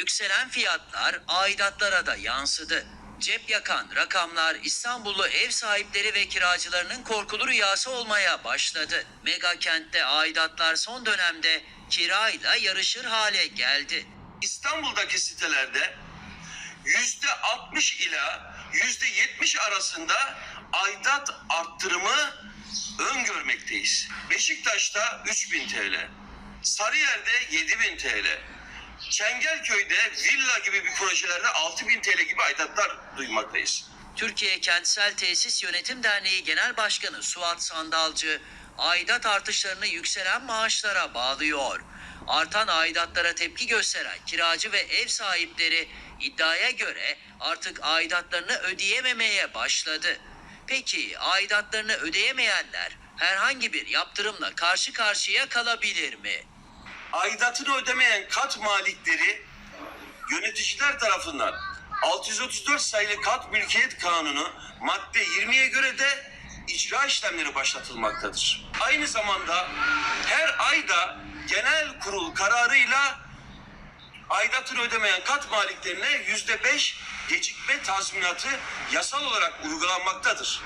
yükselen fiyatlar aidatlara da yansıdı. Cep yakan rakamlar İstanbullu ev sahipleri ve kiracılarının korkulu rüyası olmaya başladı. Mega kentte aidatlar son dönemde kirayla yarışır hale geldi. İstanbul'daki sitelerde yüzde 60 ila yüzde 70 arasında aidat arttırımı öngörmekteyiz. Beşiktaş'ta 3000 TL, Sarıyer'de 7000 TL, Çengelköy'de villa gibi bir projelerde 6000 TL gibi aidatlar duymaktayız. Türkiye Kentsel Tesis Yönetim Derneği Genel Başkanı Suat Sandalcı, aidat artışlarını yükselen maaşlara bağlıyor. Artan aidatlara tepki gösteren kiracı ve ev sahipleri iddiaya göre artık aidatlarını ödeyememeye başladı. Peki aidatlarını ödeyemeyenler herhangi bir yaptırımla karşı karşıya kalabilir mi? Aidatını ödemeyen kat malikleri yöneticiler tarafından 634 sayılı kat mülkiyet kanunu madde 20'ye göre de icra işlemleri başlatılmaktadır. Aynı zamanda her ayda genel kurul kararıyla aidatını ödemeyen kat maliklerine yüzde beş gecikme tazminatı yasal olarak uygulanmaktadır.